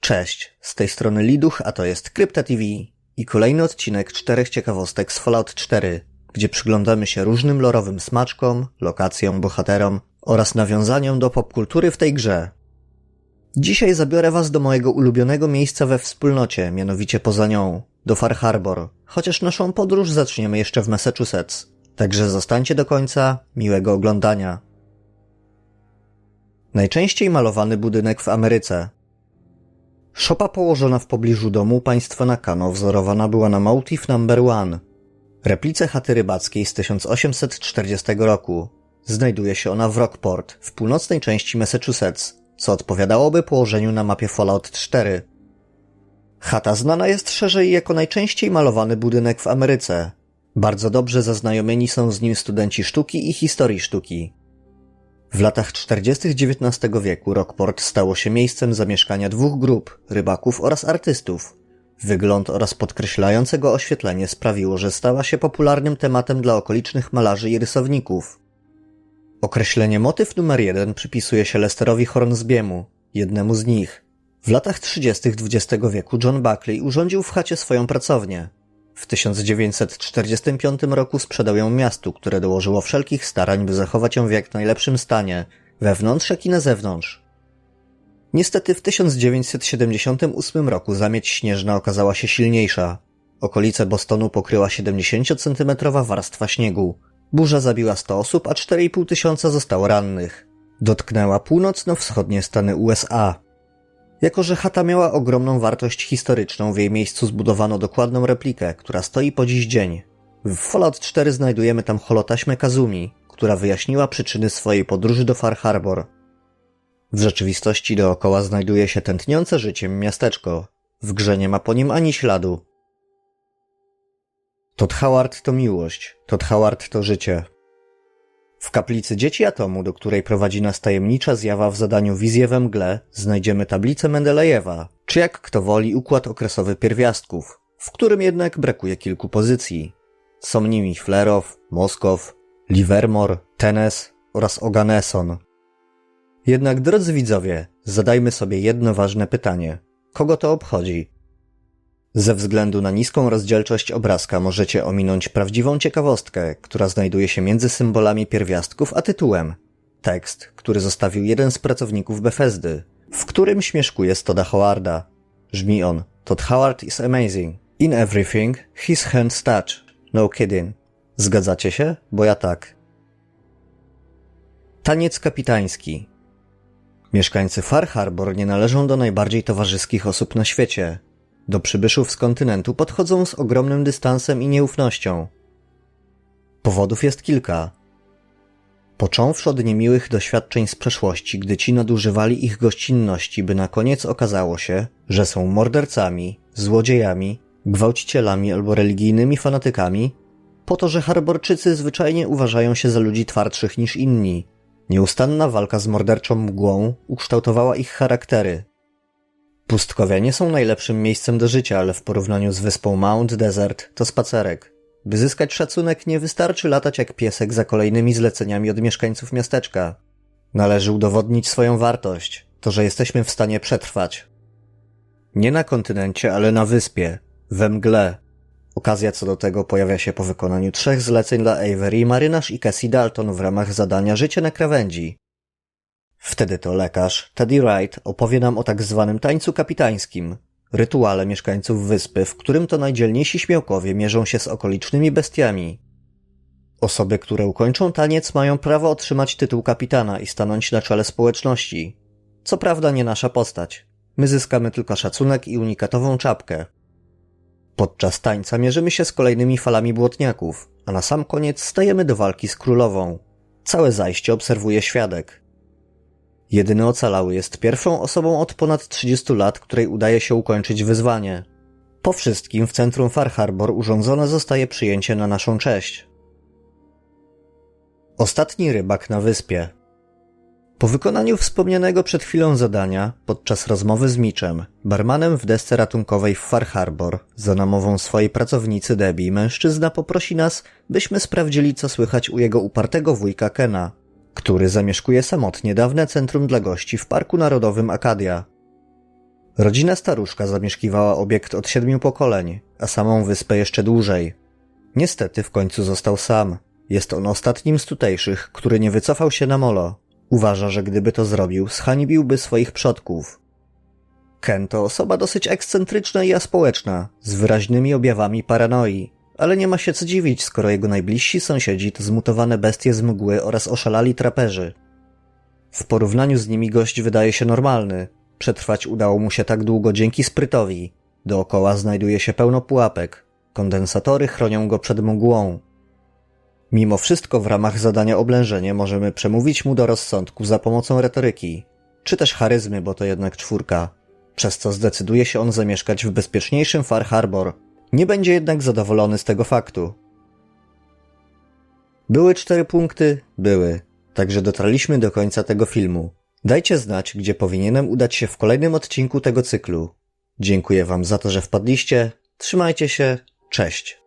Cześć, z tej strony Liduch, a to jest Krypta TV i kolejny odcinek czterech ciekawostek z Fallout 4, gdzie przyglądamy się różnym lorowym smaczkom, lokacjom, bohaterom oraz nawiązaniom do popkultury w tej grze. Dzisiaj zabiorę was do mojego ulubionego miejsca we wspólnocie, mianowicie poza nią, do Far Harbor, chociaż naszą podróż zaczniemy jeszcze w Massachusetts. Także zostańcie do końca, miłego oglądania. Najczęściej malowany budynek w Ameryce. Szopa położona w pobliżu domu państwa Nakano wzorowana była na Motive Number One, replice chaty rybackiej z 1840 roku. Znajduje się ona w Rockport, w północnej części Massachusetts, co odpowiadałoby położeniu na mapie Fallout 4. Chata znana jest szerzej jako najczęściej malowany budynek w Ameryce. Bardzo dobrze zaznajomieni są z nim studenci sztuki i historii sztuki. W latach 40. XIX wieku Rockport stało się miejscem zamieszkania dwóch grup, rybaków oraz artystów. Wygląd oraz podkreślające go oświetlenie sprawiło, że stała się popularnym tematem dla okolicznych malarzy i rysowników. Określenie motyw numer jeden przypisuje się Lesterowi Hornsbiemu, jednemu z nich. W latach 30. XX wieku John Buckley urządził w chacie swoją pracownię. W 1945 roku sprzedał ją miastu, które dołożyło wszelkich starań, by zachować ją w jak najlepszym stanie, wewnątrz jak i na zewnątrz. Niestety w 1978 roku zamieć śnieżna okazała się silniejsza. Okolice Bostonu pokryła 70-centymetrowa warstwa śniegu. Burza zabiła 100 osób, a 4,5 tysiąca zostało rannych. Dotknęła północno-wschodnie Stany USA. Jako, że chata miała ogromną wartość historyczną, w jej miejscu zbudowano dokładną replikę, która stoi po dziś dzień. W Fallout 4 znajdujemy tam holotaśmę Kazumi, która wyjaśniła przyczyny swojej podróży do Far Harbor. W rzeczywistości dookoła znajduje się tętniące życiem miasteczko. W grze nie ma po nim ani śladu. Todd Howard to miłość, Todd Howard to życie. W kaplicy Dzieci Atomu, do której prowadzi nas tajemnicza zjawa w zadaniu Wizję we mgle, znajdziemy tablicę Mendelejewa, czy jak kto woli układ okresowy pierwiastków, w którym jednak brakuje kilku pozycji. Są nimi Flerow, Moskow, Livermore, Tenes oraz Oganesson. Jednak drodzy widzowie, zadajmy sobie jedno ważne pytanie. Kogo to obchodzi? Ze względu na niską rozdzielczość obrazka możecie ominąć prawdziwą ciekawostkę, która znajduje się między symbolami pierwiastków a tytułem. Tekst, który zostawił jeden z pracowników Bethesdy, w którym śmieszkuje Stoda Howarda. Brzmi on, Todd Howard is amazing. In everything, his hands touch. No kidding. Zgadzacie się? Bo ja tak. Taniec kapitański. Mieszkańcy Far Harbor nie należą do najbardziej towarzyskich osób na świecie. Do przybyszów z kontynentu podchodzą z ogromnym dystansem i nieufnością. Powodów jest kilka. Począwszy od niemiłych doświadczeń z przeszłości, gdy ci nadużywali ich gościnności, by na koniec okazało się, że są mordercami, złodziejami, gwałcicielami albo religijnymi fanatykami, po to, że harborczycy zwyczajnie uważają się za ludzi twardszych niż inni. Nieustanna walka z morderczą mgłą ukształtowała ich charaktery, Pustkowianie są najlepszym miejscem do życia, ale w porównaniu z wyspą Mount Desert to spacerek. By zyskać szacunek nie wystarczy latać jak piesek za kolejnymi zleceniami od mieszkańców miasteczka. Należy udowodnić swoją wartość, to że jesteśmy w stanie przetrwać. Nie na kontynencie, ale na wyspie, we mgle. Okazja co do tego pojawia się po wykonaniu trzech zleceń dla Avery, marynarz i Cassie Dalton w ramach zadania Życie na krawędzi. Wtedy to lekarz, Teddy Wright, opowie nam o tak zwanym tańcu kapitańskim, rytuale mieszkańców wyspy, w którym to najdzielniejsi śmiałkowie mierzą się z okolicznymi bestiami. Osoby, które ukończą taniec, mają prawo otrzymać tytuł kapitana i stanąć na czele społeczności. Co prawda nie nasza postać. My zyskamy tylko szacunek i unikatową czapkę. Podczas tańca mierzymy się z kolejnymi falami błotniaków, a na sam koniec stajemy do walki z królową. Całe zajście obserwuje świadek. Jedyny ocalały jest pierwszą osobą od ponad 30 lat, której udaje się ukończyć wyzwanie. Po wszystkim w centrum Far Harbor urządzone zostaje przyjęcie na naszą cześć. Ostatni rybak na wyspie. Po wykonaniu wspomnianego przed chwilą zadania, podczas rozmowy z Mitchem, barmanem w desce ratunkowej w Far Harbor, za namową swojej pracownicy Debbie, mężczyzna poprosi nas, byśmy sprawdzili co słychać u jego upartego wujka Kena, który zamieszkuje samotnie dawne centrum dla gości w Parku Narodowym Akadia. Rodzina staruszka zamieszkiwała obiekt od siedmiu pokoleń, a samą wyspę jeszcze dłużej. Niestety w końcu został sam. Jest on ostatnim z tutejszych, który nie wycofał się na molo. Uważa, że gdyby to zrobił, zhańbiłby swoich przodków. Ken to osoba dosyć ekscentryczna i aspołeczna, z wyraźnymi objawami paranoi, ale nie ma się co dziwić, skoro jego najbliżsi sąsiedzi to zmutowane bestie z mgły oraz oszalali traperzy. W porównaniu z nimi gość wydaje się normalny. Przetrwać udało mu się tak długo dzięki sprytowi. Dookoła znajduje się pełno pułapek. Kondensatory chronią go przed mgłą. Mimo wszystko w ramach zadania oblężenie możemy przemówić mu do rozsądku za pomocą retoryki, czy też charyzmy, bo to jednak czwórka, przez co zdecyduje się on zamieszkać w bezpieczniejszym Far Harbor. Nie będzie jednak zadowolony z tego faktu. Były cztery punkty? Były. Także dotarliśmy do końca tego filmu. Dajcie znać, gdzie powinienem udać się w kolejnym odcinku tego cyklu. Dziękuję Wam za to, że wpadliście. Trzymajcie się. Cześć.